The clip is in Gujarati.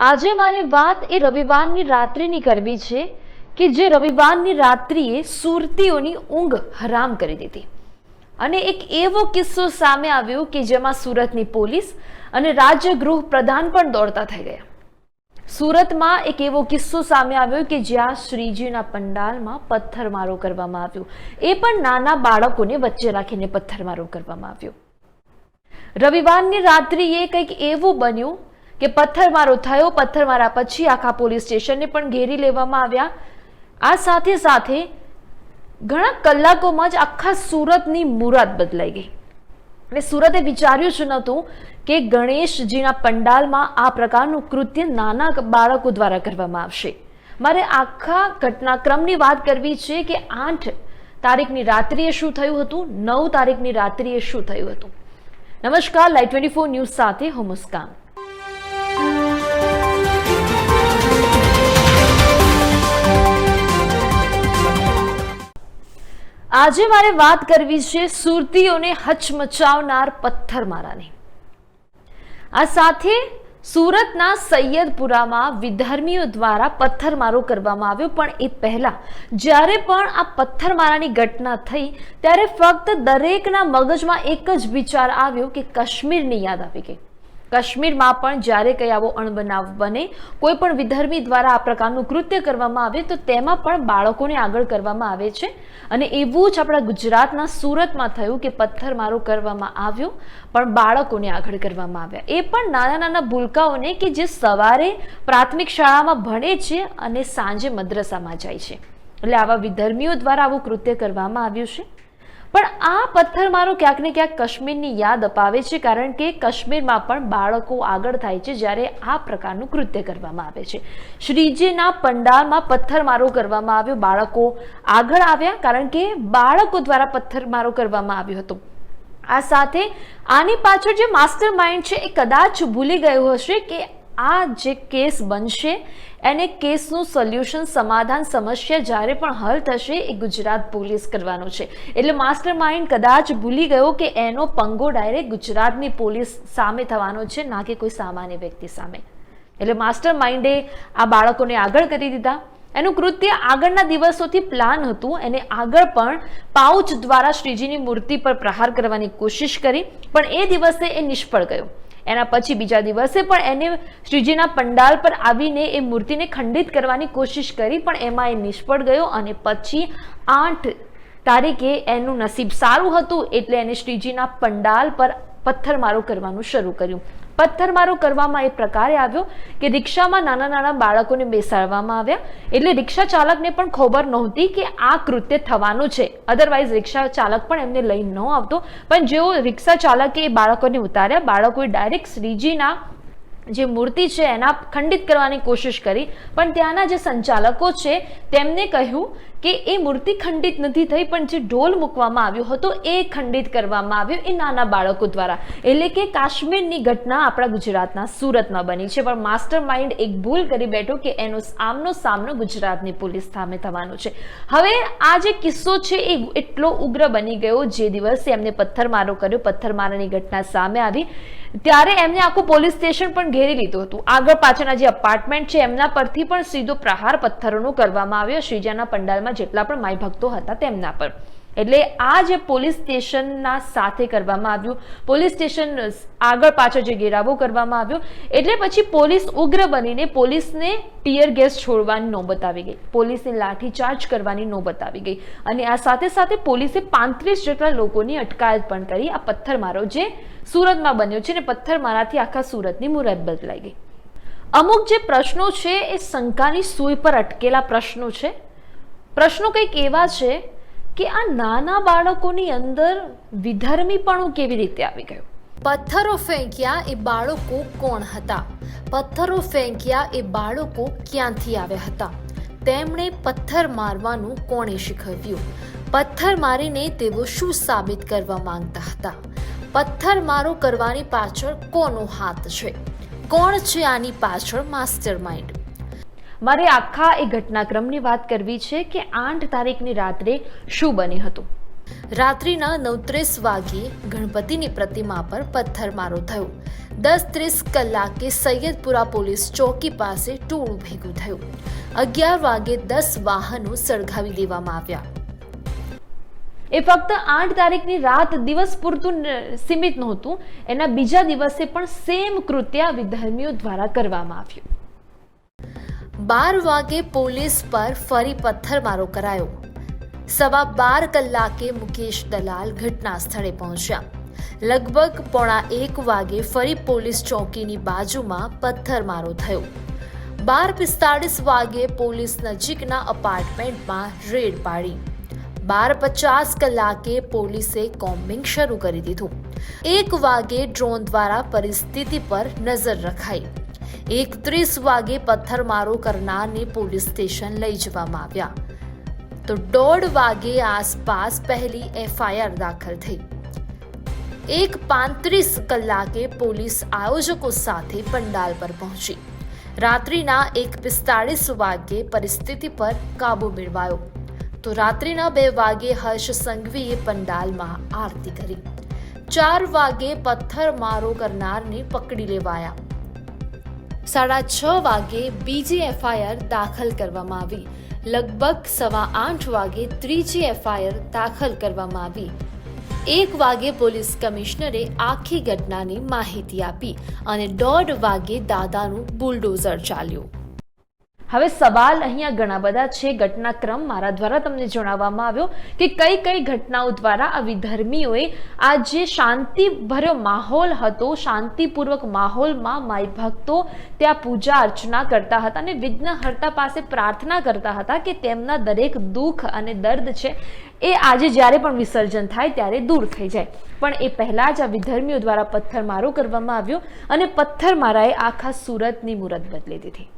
આજે મારે વાત એ રવિવારની રાત્રિની કરવી છે કે જે રવિવારની રાત્રિએ સુરતીઓની ઊંઘ હરામ કરી દીધી. અને એક એવો કિસ્સો સામે આવ્યો કે જેમાં સુરતની પોલીસ અને રાજ્ય ગૃહ પ્રધાન પણ દોડતા થઈ ગયા. સુરતમાં એક એવો કિસ્સો સામે આવ્યો કે જ્યાં શ્રીજીના પંડાલમાં પથ્થરમારો કરવામાં આવ્યો. એ પણ નાના બાળકોને વચ્ચે રાખીને પથ્થરમારો કરવામાં આવ્યો. રવિવારની રાત્રિએ કંઈક એવું બન્યું કે પથ્થરમારો થયો પથ્થરમારા પછી આખા પોલીસ સ્ટેશનને પણ ઘેરી લેવામાં આવ્યા. આ સાથે સાથે ઘણા કલાકોમાં જ આખા સુરતની મુરાદ બદલાઈ ગઈ. અને સુરતે વિચાર્યું જ નહોતું કે ગણેશજીના પંડાલમાં આ પ્રકારનું કૃત્ય નાના બાળકો દ્વારા કરવામાં આવશે. મારે આખા ઘટનાક્રમની વાત કરવી છે કે આઠ તારીખની રાત્રિએ શું થયું હતું, નવ તારીખની રાત્રિએ શું થયું હતું. નમસ્કાર, લાઈવ ટ્વેન્ટી ફોર ન્યૂઝ સાથે હું મુસ્કાન. આજે મારે વાત કરવી છે સુરતીઓને હચમચાવનાર પથ્થરમારાની. આ સાથે સુરતના સૈયદપુરામાં વિધર્મીઓ દ્વારા પથ્થરમારો કરવામાં આવ્યો, પણ એ પહેલા જ્યારે પણ આ પથ્થરમારાની ઘટના થઈ, ત્યારે ફક્ત દરેકના મગજમાં એક જ વિચાર આવ્યો કે કાશ્મીરની યાદ આવી ગઈ. કાશ્મીરમાં પણ જ્યારે કંઈ આવો અણબનાવ બને, કોઈ પણ વિધર્મી દ્વારા આ પ્રકારનું કૃત્ય કરવામાં આવે, તો તેમાં પણ બાળકોને આગળ કરવામાં આવે છે. અને એવું જ આપણા ગુજરાતના સુરતમાં થયું કે પથ્થરમારો કરવામાં આવ્યો, પણ બાળકોને આગળ કરવામાં આવ્યા. એ પણ નાના નાના ભૂલકાઓને કે જે સવારે પ્રાથમિક શાળામાં ભણે છે અને સાંજે મદ્રસામાં જાય છે. એટલે આવા વિધર્મીઓ દ્વારા આવું કૃત્ય કરવામાં આવ્યું છે. પણ આ પથ્થરમારો ક્યાંક ને ક્યાંક કાશ્મીરની યાદ અપાવે છે, કારણ કે કાશ્મીરમાં પણ બાળકો આગળ થાય છે જ્યારે આ પ્રકારનું કૃત્ય કરવામાં આવે છે. શ્રીજીના પંડાલમાં પથ્થરમારો કરવામાં આવ્યો, બાળકો આગળ આવ્યા, કારણ કે બાળકો દ્વારા પથ્થરમારો કરવામાં આવ્યો હતો. આ સાથે આની પાછળ જે માસ્ટર માઇન્ડ છે એ કદાચ ભૂલી ગયું હશે કે આ જે કેસ બનશે, એને કેસનું સોલ્યુશન સમાધાન સમસ્યા જ્યારે પણ હલ થશે એ ગુજરાત પોલીસ કરવાનું છે. એટલે માસ્ટર માઇન્ડ કદાચ ભૂલી ગયો કે એનો પંગો ડાયરેક્ટ ગુજરાતની પોલીસ સામે થવાનો છે, ના કે કોઈ સામાન્ય વ્યક્તિ સામે. એટલે માસ્ટર માઇન્ડે આ બાળકોને આગળ કરી દીધા. એનું કૃત્ય આગળના દિવસોથી પ્લાન હતું. એને આગળ પણ પાઉચ દ્વારા શ્રીજીની મૂર્તિ પર પ્રહાર કરવાની કોશિશ કરી, પણ એ દિવસે એ નિષ્ફળ ગયો. એના પછી બીજા દિવસે પણ એને શ્રીજીના પંડાલ પર આવીને એ મૂર્તિને ખંડિત કરવાની કોશિશ કરી, પણ એમાં એ નિષ્ફળ ગયો અને પછી આઠ તારીખે એનું નસીબ સારું હતું, એટલે એને શ્રીજીના પંડાલ પર પથ્થરમારો કરવાનું શરૂ કર્યું. પથ્થરમારો કરવામાં એ પ્રકારે આવ્યો કે રિક્ષામાં નાના નાના બાળકોને બેસાડવામાં આવ્યા. એટલે રિક્ષા ચાલકને પણ ખબર નહોતી કે આ કૃત્ય થવાનું છે. અધરવાઇઝ રિક્ષા ચાલક પણ એમને લઈ ન આવતો. પણ જેઓ રિક્ષા ચાલકે એ બાળકોને ઉતાર્યા, બાળકોએ ડાયરેક્ટ શ્રીજીના જે મૂર્તિ છે એના ખંડિત કરવાની કોશિશ કરી. પણ ત્યાંના જે સંચાલકો છે, તેમને કહ્યું કે એ મૂર્તિ ખંડિત નથી થઈ, પણ જે ઢોલ મૂકવામાં આવ્યો હતો, એ ખંડિત કરવામાં આવ્યો એ નાના બાળકો દ્વારા. એટલે કે કાશ્મીરની ઘટના આપણા ગુજરાતના સુરતમાં બની છે. પણ માસ્ટર માઇન્ડ એક ભૂલ કરી બેઠો કે એનો આમનો સામનો ગુજરાતની પોલીસ સામે થવાનો છે. હવે આ જે કિસ્સો છે એ એટલો ઉગ્ર બની ગયો જે દિવસે એમને પથ્થરમારો કર્યો, પથ્થરમારાની ઘટના સામે આવી. ત્યારે એમને આખું પોલીસ સ્ટેશન પણ ઘેરી લીધું હતું. આગળ પાછળના જે અપાર્ટમેન્ટ છે, એમના પરથી પણ સીધો પ્રહાર પથ્થરોનો કરવામાં આવ્યો. શ્રીજાના પંડાલમાં જેટલા પણ માઈ ભક્તો હતા તેમના પર. એટલે આ જે પોલીસ સ્ટેશનના સાથે કરવામાં આવ્યું, પોલીસ સ્ટેશન આગળ પાછળ જે ઘેરાવો કરવામાં આવ્યો, એટલે પછી પોલીસ ઉગ્ર બનીને પોલીસને ટીયર ગેસ છોડવાની નોબત આવી ગઈ. પોલીસને લાઠીચાર્જ કરવાની નોબત આવી ગઈ. અને આ સાથે સાથે પોલીસે પાંત્રીસ જેટલા લોકોની અટકાયત પણ કરી. આ પથ્થરમારો જે સુરતમાં બન્યો છે ને પથ્થરમારાથી આખા સુરતની મુરત બદલાઈ ગઈ. અમુક જે પ્રશ્નો છે એ શંકાની સૂઈ પર અટકેલા પ્રશ્નો છે. પ્રશ્નો કંઈક એવા છે કે આ નાના બાળકોની અંદર વિધર્મીપણું કેવી રીતે આવી ગયું? પથ્થરો ફેંક્યા એ બાળકો કોણ હતા? પથ્થરો ફેંક્યા એ બાળકો ક્યાંથી આવ્યા હતા? તેમણે પથ્થર મારવાનું કોણે શીખવ્યું? પથ્થર મારીને તેઓ શું સાબિત કરવા માંગતા હતા? પથ્થર મારો કરવાની પાછળ કોનો હાથ છે? કોણ છે આની પાછળ માસ્ટર માઇન્ડ મારે આખા એ ઘટનાક્રમની વાત કરવી છે કે આઠ તારીખની રાત્રે શું બન્યું હતું? રાત્રિના નવત્રીસ વાગ્યે ગણપતિની પ્રતિમા પર પથ્થરમારો થયો. દસ ત્રીસ કલાકે સૈયદપુરા પોલીસ ચોકી પાસે ટોળું ભેગું થયું. અગિયાર વાગે દસ વાહનો સળગાવી દેવામાં આવ્યા. એ ફક્ત આઠ તારીખની રાત દિવસ પૂરતું સીમિત નહોતું. એના બીજા દિવસે પણ સેમ કૃત્ય વિધર્મીઓ દ્વારા કરવામાં આવ્યું. બાર વાગે પોલીસ પર ફરી પથ્થરમારો કરાયો. સવા બાર કલાકે મુકેશ દલાલ ઘટના સ્થળે પહોંચ્યા. લગભગ પોણા એક વાગે ફરી પોલીસ ચોકીની બાજુમાં પથ્થરમારો થયો. બાર પિસ્તાળીસ વાગે પોલીસ નજીકના અપાર્ટમેન્ટમાં રેડ પાડી. બાર પચાસ કલાકે પોલીસે કોમ્બિંગ શરૂ કરી દીધું. એક વાગે ડ્રોન દ્વારા પરિસ્થિતિ પર નજર રખાઈ. એકત્રીસ વાગે પથ્થરમારો કરનારને પોલીસ સ્ટેશન લઈ જવામાં આવ્યા. તો દોઢ વાગે આસપાસ પહેલી એફઆઈઆર દાખલ થઈ. એક પાંત્રીસ કલાકે પોલીસ આયોજકો સાથે પંડાલ પર પહોંચી. રાત્રિના એક પિસ્તાળીસ વાગ્યે પરિસ્થિતિ પર કાબુ મેળવાયો. તો રાત્રિના બે વાગે હર્ષ સંઘવીએ પંડાલમાં આરતી કરી. ચાર વાગે પથ્થરમારો કરનારને પકડી લેવાયા. સાડા છ વાગે બીજી એફઆઈઆર દાખલ કરવામાં આવી. લગભગ સવા આઠ વાગે ત્રીજી એફઆઈઆર દાખલ કરવામાં આવી. એક વાગે પોલીસ કમિશનરે આખી ઘટનાની માહિતી આપી અને દોઢ વાગે દાદાનું બુલડોઝર ચાલ્યું. હવે સવાલ અહીંયા ઘણા બધા છે ઘટનાક્રમ. મારા દ્વારા તમને જણાવવામાં આવ્યો કે કઈ કઈ ઘટનાઓ દ્વારા આ વિધર્મીઓએ આ જે શાંતિભર્યો માહોલ હતો. શાંતિપૂર્વક માહોલમાં માઈ ભક્તો ત્યાં પૂજા અર્ચના કરતા હતા અને વિઘ્નહર્તા પાસે પ્રાર્થના કરતા હતા કે તેમના દરેક દુઃખ અને દર્દ છે એ આજે જ્યારે પણ વિસર્જન થાય ત્યારે દૂર થઈ જાય. પણ એ પહેલાં જ આ વિધર્મીઓ દ્વારા પથ્થરમારો કરવામાં આવ્યો અને પથ્થરમારાએ આખા સુરતની મુરત બદલી દીધી.